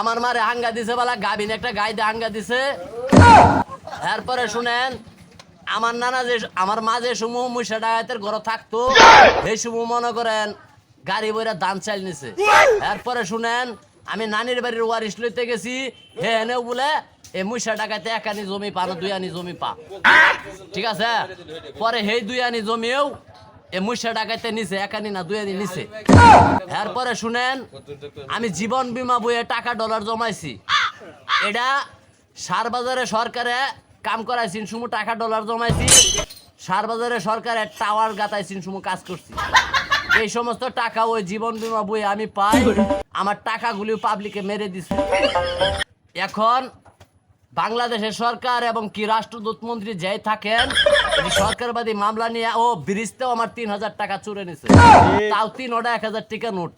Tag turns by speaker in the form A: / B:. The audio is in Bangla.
A: আমার মারে হাঙ্গা দিছে বলা, গাভিন একটা গাই দিয়ে হাঙ্গা দিছে। এরপরে শুনেন, আমার নানা যে, আমার মা যে সমূহ মুসা ডাকাতের ঘরে থাকতো, সেই সমূহ মনে করেন গাড়ি বইরা দান চাইল নিছে। এরপরে শুনেন, আমি নানির বাড়ির ওয়ারিশ লইতে গেছি, হে এনেও বলে, এই মুসা ডাকাতে এক আনি জমি পা না, দুই আনি জমি পা। ঠিক আছে? পরে সেই দুই আনি জমিও এ ডাকাইতে নিছে, এক আনি না দুই নিছে। এরপরে শুনেন, আমি জীবন বীমা বইয়ে টাকা ডলার জমাইছি। এটা সার বাজারে সরকারে কাম করাইছিন সুমু টাকা ডলার জমাইছি। সার বাজারে সরকারে টাওয়ার গাতাইছিন সুমু কাজ করছি। এই সমস্ত টাকা ওই জীবন বীমা বই আমি পাই। আমার টাকাগুলি পাবলিকে মেরে দিছে। এখন বাংলাদেশের সরকার এবং কি রাষ্ট্রদূত মন্ত্রী যাই থাকেন সরকারবাদী মামলা নিয়ে ও ব্রিজতেও আমার তিন হাজার টাকা চুরে নিছে। তাও তিন ওটা এক হাজার টাকা নোট।